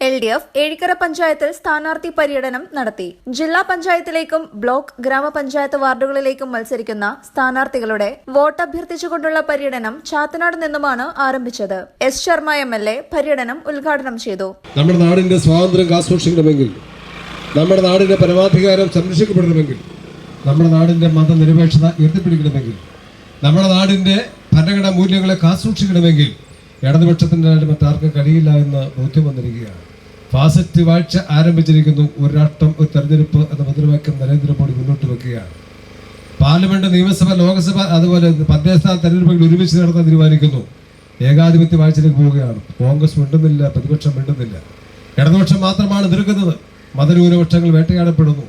L D F Ezhikkara പഞ്ചായത്തിൽ സ്ഥാനാർത്ഥി പര്യടനം നടത്തി. ജില്ലാ പഞ്ചായത്തിലേക്കും ബ്ലോക്ക് ഗ്രാമപഞ്ചായത്ത് വാർഡുകളിലേക്കും മത്സരിക്കുന്ന സ്ഥാനാർത്ഥികളുടെ വോട്ട് അഭ്യർത്ഥിച്ചുകൊണ്ടുള്ള പര്യടനം ചാത്തനാട് നിന്നുമാണ് ആരംഭിച്ചത്. S Sharma M L A പര്യടനം ഉദ്ഘാടനം ചെയ്തു. നമ്മുടെ നാടിന്റെ സ്വാതന്ത്ര്യം കാസൂക്ഷിക്കണമെങ്കിൽ നമ്മുടെ നാടിന്റെ പരമാധികാരം സംരക്ഷിക്കപ്പെടണമെങ്കിൽ നമ്മുടെ നാടിന്റെ മതനിരപേക്ഷത ഉയർത്തിപ്പിടിക്കണമെങ്കിൽ നമ്മുടെ നാടിന്റെ ഭരണഘടനാ മൂല്യങ്ങളെ കാത്തുസൂക്ഷിക്കണമെങ്കിൽ ഇടതുപക്ഷത്തിന്റെ മറ്റാർക്കും കഴിയില്ല എന്ന് ബോധ്യം വന്നിരിക്കുകയാണ്. ഫാസറ്റ് വാഴ്ച ആരംഭിച്ചിരിക്കുന്നു. ഒരു രാഷ്ട്രം ഒരു തെരഞ്ഞെടുപ്പ് എന്ന മുദ്രാവാക്യം നരേന്ദ്രമോദി മുന്നോട്ട് വെക്കുകയാണ്. പാർലമെന്റ് നിയമസഭ ലോക്സഭ അതുപോലെ തദ്ദേശ തെരഞ്ഞെടുപ്പുകൾ ഒരുമിച്ച് നടത്താൻ തീരുമാനിക്കുന്നു. ഏകാധിപത്യ വാഴ്ചയിലേക്ക് പോവുകയാണ്. കോൺഗ്രസ് മിണ്ടുന്നില്ല പ്രതിപക്ഷം മിണ്ടുന്നില്ല. ഇടതുപക്ഷം മാത്രമാണ് എതിർക്കുന്നത്. മതന്യൂനപക്ഷങ്ങൾ വേട്ടയാടപ്പെടുന്നു.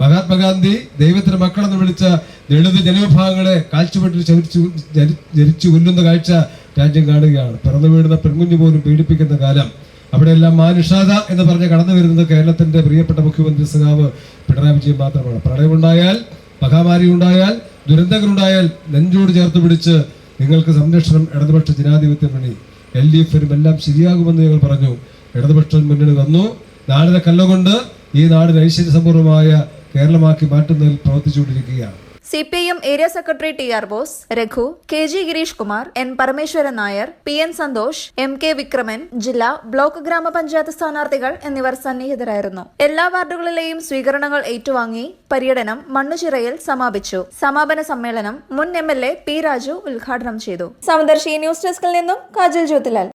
മഹാത്മാഗാന്ധി ദൈവത്തിന്റെ മക്കളെന്ന് വിളിച്ച ദളിത് ജനവിഭാഗങ്ങളെ കാഴ്ചപ്പെട്ടിൽ ചരിച്ചു ജരി- ജരിച്ചു കൊല്ലുന്ന കാഴ്ച രാജ്യം കാണുകയാണ്. പിറന്നു വീഴുന്ന പെൺകുഞ്ഞു പോലും പീഡിപ്പിക്കുന്ന കാലം. അവിടെയെല്ലാം മാനുഷാദ എന്ന് പറഞ്ഞ് കടന്നു വരുന്നത് കേരളത്തിന്റെ പ്രിയപ്പെട്ട മുഖ്യമന്ത്രി സഖാവ് പിണറായി വിജയൻ മാത്രമാണ്. പ്രളയമുണ്ടായാൽ മഹാമാരി ഉണ്ടായാൽ ദുരന്തങ്ങളുണ്ടായാൽ നെഞ്ചോട് ചേർത്ത് പിടിച്ച് നിങ്ങൾക്ക് സംരക്ഷണം ഇടതുപക്ഷ ജനാധിപത്യ മുന്നണി എൽ ഡി എഫിനും എല്ലാം ശരിയാകുമെന്ന് ഞങ്ങൾ പറഞ്ഞു. ഇടതുപക്ഷം മുന്നണി വന്നു. നാടിനെ കല്ലുകൊണ്ട് ഈ നാടിന് ഐശ്വര്യസമ്പൂർണമായ കേരളമാക്കി മാറ്റുന്നതിൽ പ്രവർത്തിച്ചുകൊണ്ടിരിക്കുകയാണ്. C P I M area secretary T R Bose Raghu K G Girish Kumar N Parameswaran Nair P N Santhosh M K Vikraman ജില്ലാ ബ്ലോക്ക് ഗ്രാമപഞ്ചായത്ത് സ്ഥാനാർത്ഥികൾ എന്നിവർ സന്നിഹിതരായിരുന്നു. എല്ലാ വാർഡുകളിലെയും സ്വീകരണങ്ങൾ ഏറ്റുവാങ്ങി പര്യടനം മണ്ണുചിറയിൽ സമാപിച്ചു. സമാപന സമ്മേളനം മുൻ M L A P Raju ഉദ്ഘാടനം ചെയ്തു. സമദർശി ന്യൂസ് ഡെസ്കിൽ നിന്നും കാജൽ ജ്യോതിലാൽ.